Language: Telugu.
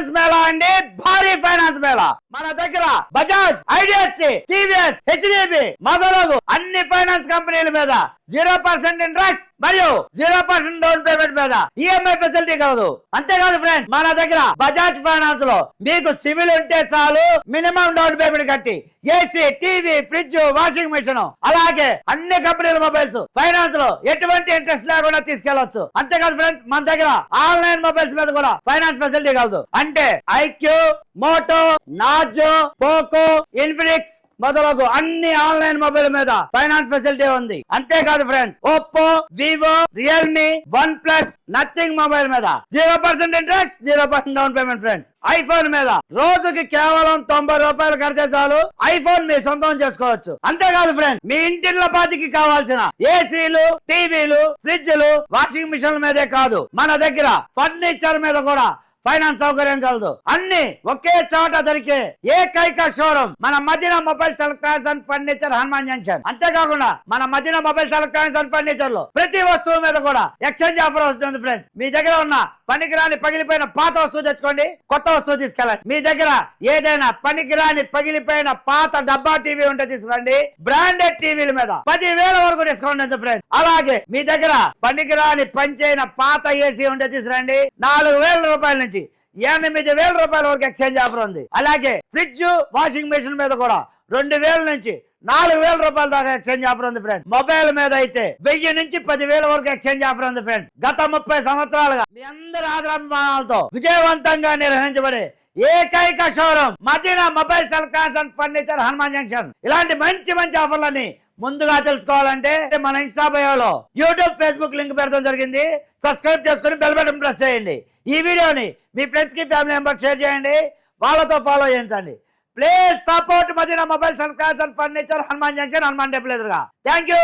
ఫైనాన్స్ మేళా అండి. భారీ ఫైనాన్స్ మేళా. మన దగ్గర బజాజ్ ఐడిఎఫ్సి టీవీఎస్ హెచ్డిబి మొదలగు అన్ని ఫైనాన్స్ కంపెనీల మీద జీరో పర్సెంట్ ఇంట్రెస్ట్ మరియు జీరో పర్సెంట్ డౌన్ పేమెంట్ మీద ఈఎంఐ ఫెసిలిటీ కలదు. అంతేకాదు ఫ్రెండ్స్ మన దగ్గర బజాజ్ ఫైనాన్స్లో మీకు సివిల్ ఉంటే చాలు మినిమం డౌన్ పేమెంట్ కట్టి AC TV fridge washing machine అలాగే అన్ని కంపెనీల మొబైల్స్ ఫైనాన్స్లో ఎటువంటి ఇంట్రెస్ట్ లేకుండా తీసుకెళ్ళొచ్చు అంతేకాదు ఫ్రెండ్స్ మన దగ్గర ఆన్లైన్ మొబైల్స్ మీద కూడా ఫైనాన్స్ ఫెసిలిటీ కలదు. అంటే iQOO Moto Narzo Poco Infinix మొదలగు అన్ని ఆన్లైన్ మొబైల్ మీద ఫైనాన్స్ ఫెసిలిటీ ఉంది. అంతేకాదు friends Oppo Vivo Realme OnePlus Nothing mobile మీద zero percent interest zero percent down payment friends. IPhone మీద రోజుకి కేవలం తొంభై రూపాయలు కడితే చాలు ఐఫోన్ మీ సొంతం చేసుకోవచ్చు. అంతేకాదు ఫ్రెండ్స్ మీ ఇంటిలో పాతికి కావాల్సిన ఏసీలు టీవీలు ఫ్రిడ్జ్లు వాషింగ్ మిషన్ల మీదే కాదు మన దగ్గర ఫర్నిచర్ మీద కూడా ఫైనాన్స్ సౌకర్యం కలదు. అన్ని ఒకే చోట దొరికే ఏకైక షోరూమ్ మన Madina mobiles electronics and furniture Hanuman junction. అంతేకాకుండా మన మదిన మొబైల్స్ ఎలక్ట్రానిక్స్ అండ్ ఫర్నిచర్లో ప్రతి వస్తువు మీద కూడా ఎక్స్చేంజ్ ఆఫర్ వస్తుంది ఫ్రెండ్స్. మీ దగ్గర ఉన్న పనికిరాని పగిలిపోయిన పాత వస్తువు తెచ్చుకోండి కొత్త వస్తువు తీసుకెళ్ళండి. మీ దగ్గర ఏదైనా పనికిరాని పగిలిపోయిన పాత డబ్బా టీవీ ఉంటే తీసుకురండి. బ్రాండెడ్ టీవీల మీద పది వేల వరకు డిస్కౌంట్ ఉంది ఫ్రెండ్స్. అలాగే మీ దగ్గర పనికిరాని పంచైన పాత ఏసీ ఉంటే తీసుకురండి. నాలుగు వేల రూపాయల నుంచి ఎనిమిది వేల రూపాయల వరకు ఎక్స్చేంజ్ ఆఫర్ ఉంది. అలాగే ఫ్రిడ్జ్ వాషింగ్ మెషిన్ మీద కూడా రెండు వేల నుంచి నాలుగు వేల రూపాయల దాకా ఎక్స్చేంజ్ ఆఫర్ ఉంది ఫ్రెండ్స్ మొబైల్ మీద అయితే వెయ్యి నుంచి పదివేల వరకు ఎక్స్చేంజ్ ఆఫర్ ఉంది ఫ్రెండ్స్ గత ముప్పై సంవత్సరాలుగా మీ అందరి ఆదరాభిమానాలతో విజయవంతంగా నిర్వహించబడే ఏకైక showroom Madina mobile electronics and furniture Hanuman junction. ఇలాంటి మంచి మంచి ఆఫర్లని ముందుగా తెలుసుకోవాలంటే మన ఇన్స్టా బయోలో యూట్యూబ్ ఫేస్బుక్ లింక్ పెడతాం జరిగింది. సబ్స్క్రైబ్ చేసుకుని బెల్ బటన్ ప్రెస్ చేయండి. ఈ వీడియోని మీ ఫ్రెండ్స్కి ఫ్యామిలీ మెంబర్స్ షేర్ చేయండి. వాళ్ళతో ఫాలో చేయించండి. Please support Madina mobile and furniture Hanuman junction Hanuman temple ఎదురుగా. Thank you